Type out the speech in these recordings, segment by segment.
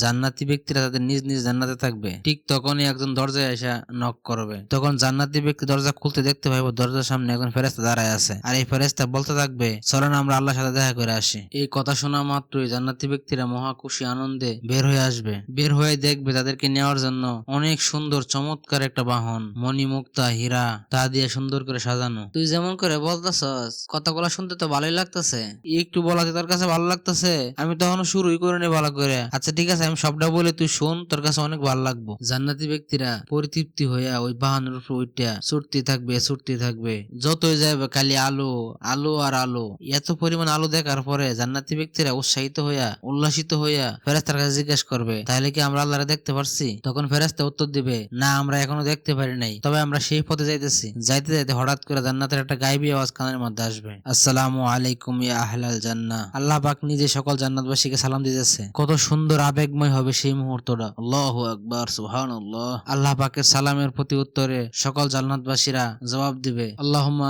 জান্নাতি ব্যক্তিরা তাদের নিজ নিজ জান্নাতে থাকবে। ঠিক তখনই একজন দরজায় এসে নক করবে। তখন জান্নাতি ব্যক্তি দরজা খুলতে দেখতে পাইব দরজার সামনে একজন ফেরেস্তা দাঁড়ায় আছে। আর এই ফেরেস্তা বলতে থাকবে, চলেন আমরা আল্লাহর সাথে দেখা করে আসি। এই কথা শোনা মাত্রই জান্নাতি ব্যক্তিরা মহা খুশি আনন্দে বের হয়ে আসবে। বের হয়ে দেখবে তাদেরকে নেওয়ার জন্য অনেক সুন্দর চমৎকার একটা বাহন, মণিমুক্তা, হীরা, তা দিয়ে সুন্দর করে সাজানো। তুই যেমন করে বলতেছস, কথাগুলো শুনতে তো ভালোই লাগতেছে। একটু বলাতে তোর কাছে ভালো লাগতেছে, আমি তখনও শুরুই করে নি ভালো করে। আচ্ছা ঠিক আছে আমি সবটা বলে তুই শোন, তোর কাছে অনেক ভালো লাগবো। জান্নাতি ব্যক্তিরা পরিতৃপ্তি হইয়া ওই বাহানের উপর উইটা ছুটতে থাকবে ছুটতে থাকবে। যতই যাবে খালি আলো আলো আর আলো। এত পরিমাণ আলো দেখার পরে জান্নাতি ব্যক্তিরা উৎসাহিত হইয়া, উল্লাসিত হইয়া ফেরেস্তার কাছে জিজ্ঞেস করবে, তাহলে কি আমরা আল্লাহরে দেখতে পারছি? তখন ফেরেস্তা উত্তর দিবে, না, আমরা এখনও দেখতে পারি নাই। তবে আমরা সেই পথে যাইতেছি। যাইতে যাইতে হঠাৎ করে জান্নাতের একটা গাইবি আওয়াজ কানের মধ্যে আসবে, আসসালামু আলাইকুম ইয়া আহলাল জান্নাহ। আল্লাহ পাক নিজে সকল জান্নাতবাসীকে সালাম দিতেছে। কত সুন্দর আবেগময় হবে সেই মুহূর্তটা। আল্লাহু আকবার, সুবহানাল্লাহ। আল্লাহ পাকের সালামের প্রতি উত্তরে সকল জান্নাতবাসীরা জবাব দিবে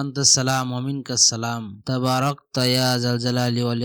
আনতাস সালাম মিনকাস সালাম।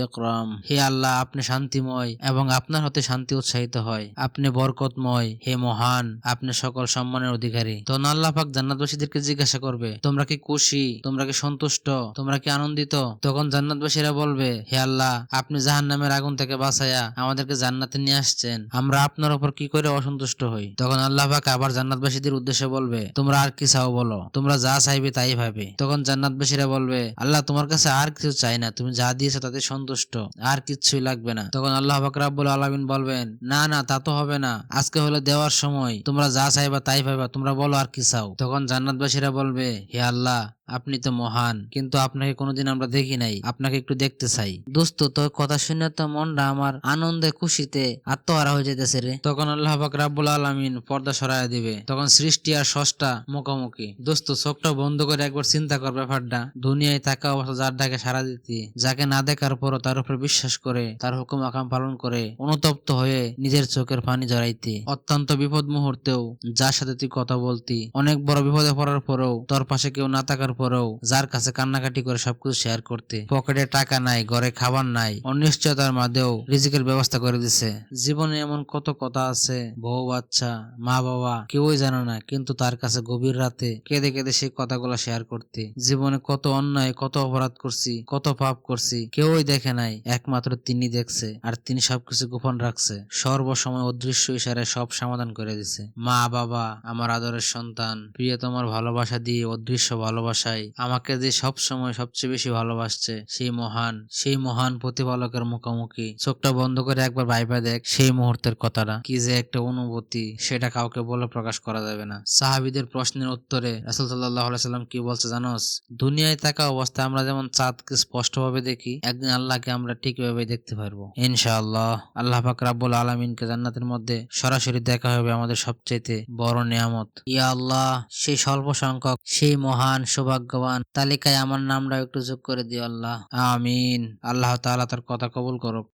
ইকরাম। হে আল্লাহ, আপনি শান্তিময় এবং আপনার হতে শান্তি উৎসাহিত হয়। আপনি বরকতময়, হে মহান, আপনি সকল সম্মানের অধিকারী। তখন আল্লাহ পাক জান্নাতবাসীদেরকে জিজ্ঞাসা করবে, তোমরা কি খুশি? তোমরা কি সন্তুষ্ট? তোমরা কি আনন্দিত? তখন জান্নাতবাসীরা বলবে, হে আল্লাহ, আপনি জাহান নামের আগুন থেকে বাঁচাইয়া আমাদেরকে জান্নাতে নিয়ে আসছেন। আমরা আপনার উপর কি করে অসন্তুষ্ট হই? তখন আল্লাহ পাক আবার জান্নাতবাসীদের উদ্দেশ্যে বলবে, তোমরা আর কি চাও বলো? তোমরা যা চাইবে তাই ভাবে। তখন জান্নাতবাসীরা বলবে, আল্লাহ তোমার কাছে আর কিছু চাই না। তুমি যা দিয়েছ তাতে সন্তুষ্ট। আর কিচ্ছুই লাগবে না। তখন আল্লাহ পাক রাব্বুল আলামিন বলবেন, না না, তা তো হবে না। আজকে হলো দেওয়ার সময়। তোমরা যা চাইবা তাই পাইবা তোমরা বলো আর কি চাও? তখন জান্নাতবাসীরা বলবে, হে আল্লাহ, আপনি তো মহান, কিন্তু আপনাকে কোনোদিন আমরা দেখি নাই। আপনাকে একটু দেখতে চাই। দোস্ত, তোর কথা শুনে তো মনটা আমার আনন্দে, খুশিতে আত্মহারা হয়ে যেতেছে রে। তখন আল্লাহ পাক রাব্বুল আলামিন পর্দা সরায় দিবে। তখন সৃষ্টি আর ষষ্ঠা মুখোমুখি। দোস্ত, চোখটা বন্ধ করে একবার চিন্তা কর ব্যাপারটা। দুনিয়ায় থাকা অবস্থা যার ডাকে সারা দিতে, যাকে না দেখার পরও তার উপর বিশ্বাস করে, তার হুকুম আকাম পালন করে, অনুতপ্ত হয়ে নিজের চোখের পানি জড়াইতে। অত্যন্ত বিপদ মুহূর্তেও যার সাথে তুই কথা বলতি, অনেক বড় বিপদে পড়ার পরেও, তোর পাশে কেউ না থাকার পরেও যার কাছে কান্নাকাটি করে সবকিছু শেয়ার করতে। পকেটে টাকা নাই, ঘরে খাবার নাই, অনিশ্চয়তার মাঝেও রিজিকের ব্যবস্থা করে দিছে। জীবনে এমন কত কথা আছে, বউ, বাচ্চা, মা, বাবা, কেউই জানে না, কিন্তু তার কাছে গভীর রাতে কেঁদে কেঁদে সেই কথাগুলো শেয়ার করতে। জীবনে কত অন্যায়, কত অপরাধ করছি, কত পাপ করছি, কেউই দেখে নাই, একমাত্র তিনি দেখছে, আর তিনি সবকিছু গোপন রাখছে। সর্বসময় অদৃশ্য ইশারায় সব সমাধান করে দিছে। মা, বাবা, আমার আদরের সন্তান, প্রিয় তোমার ভালোবাসা দিয়ে অদৃশ্য ভালোবাসায়, আমাকে যে সব সময় সবচেয়ে বেশি ভালোবাসছে, সেই মহান সেই মহান প্রতিপালকের মুখোমুখি। চোখটা বন্ধ করে একবার ভাইবা দেখ, সেই মুহূর্তের কথাটা। কি যে একটা অনুভূতি, সেটা কাউকে বলে প্রকাশ করা যাবে না। সাহাবিদের প্রশ্নের উত্তরে রাসুল সাল্লাম কি বলছে জানোস? দুনিয়ায় থাকা অবস্থায় আমরা যেমন চাঁদকে স্পষ্টভাবে দেখি, একদিন আল্লাহকে আমরা ঠিকভাবে দেখতে পারব। ইনশাআল্লাহ, আল্লাহ পাক রাব্বুল আলমিনকে জান্নাতের মধ্যে সরাসরি দেখা হবে আমাদের সবচেয়ে বড় নিয়ামত। ইয়া আল্লাহ, সেই স্বল্প সংখ্যক, সেই মহান, সৌভাগ্যবান তালিকায় আমার নামটা একটু যোগ করে দিও আল্লাহ। আমিন। আল্লাহ তাআলা তার কথা কবুল করুক।